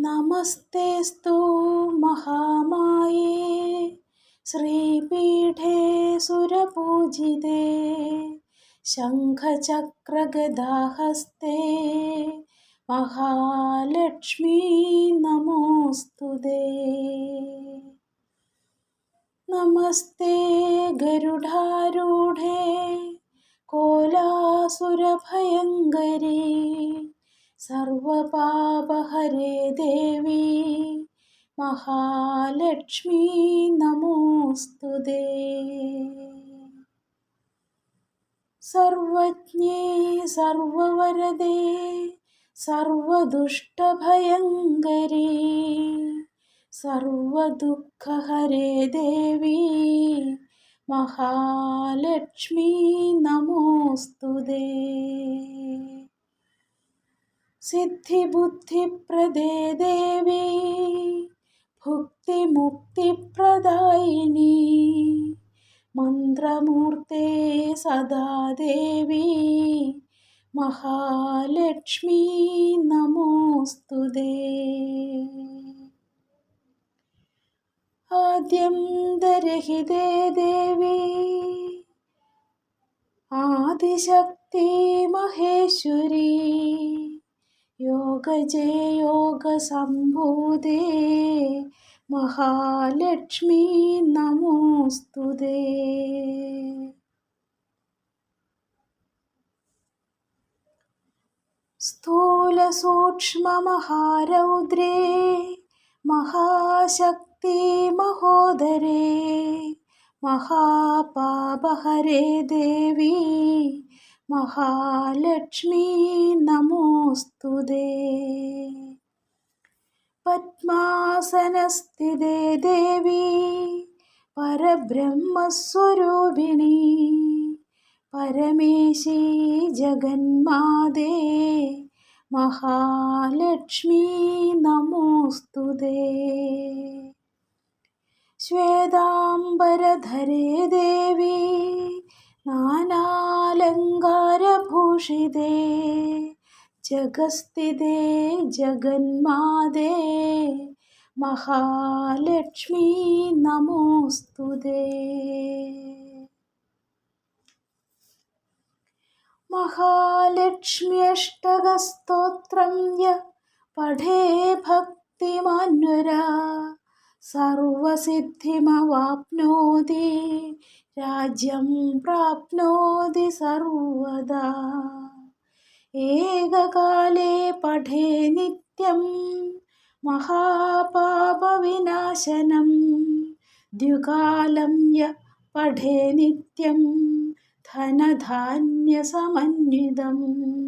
നമസ്തേസ്തു മഹാമായേ. ശ്രീപീഠേ സുരപൂജിതേ. ശംഖചക്രഗദാഹസ്തേ. മഹാലക്ഷ്മീ നമോസ്തുതേ. നമസ്തേ ഗരുഡാരൂഢേ. കോലാസുരഭയങ്കരീ. സർവപാപഹരേ ദേവി മഹാലക്ഷ്മി നമോസ്തുതേ സർവജ്ഞേ സർവവരദേ സർവദുഷ്ടഭയങ്കരേ സർവദുഃഖഹരേ ദേവി മഹാലക്ഷ്മി നമോസ്തുതേ സിദ്ധിബുദ്ധിപ്രദേ ദേവി ഭുക്തിമുക്തിപ്രദായിനി. മന്ത്രമൂർത്തേ സദാ ദേവി മഹാലക്ഷ്മി നമോസ്തുതേ ആദ്യന്തരഹിതേ ദേവി ആദിശക്തി മഹേശ്വരി യോഗജേ യോഗസംഭൂതേ മഹാലക്ഷ്മീ നമോസ്തുതേ. സ്ഥൂലസൂക്ഷ്മമഹാരൗദ്രേ മഹാശക്തി മഹോദരേ മഹാപാപഹരേ देवी महालक्ष्मी നമോസ്തുതേ പദ്മാസനസ്ഥിതേ ദേവി പരബ്രഹ്മസ്വരൂപിണി പരമേശി ജഗന്മാതേ മഹാലക്ഷ്മി നമോസ്തുതേ ശ്വേതാംബരധരേ ദേവി നാനാലങ്കാരഭൂഷിതേ ജഗസ്ഥിതേ ജഗന്മാതേ മഹാലക്ഷ്മി നമോസ്തുതേ മഹാലക്ഷ്മ്യഷ്ടകസ്തോത്രം യ പഠേ ഭക്തിമാന്വരാ സർവസിദ്ധിമവാപ്നോതി രാജ്യം പ്രാപ്നോതി സർവദാ. ഏകകാലേ പഠേ നിത്യം महापापविनाशनं द्युकालं य पठे नित्यं धनधान्यसमन्वितम्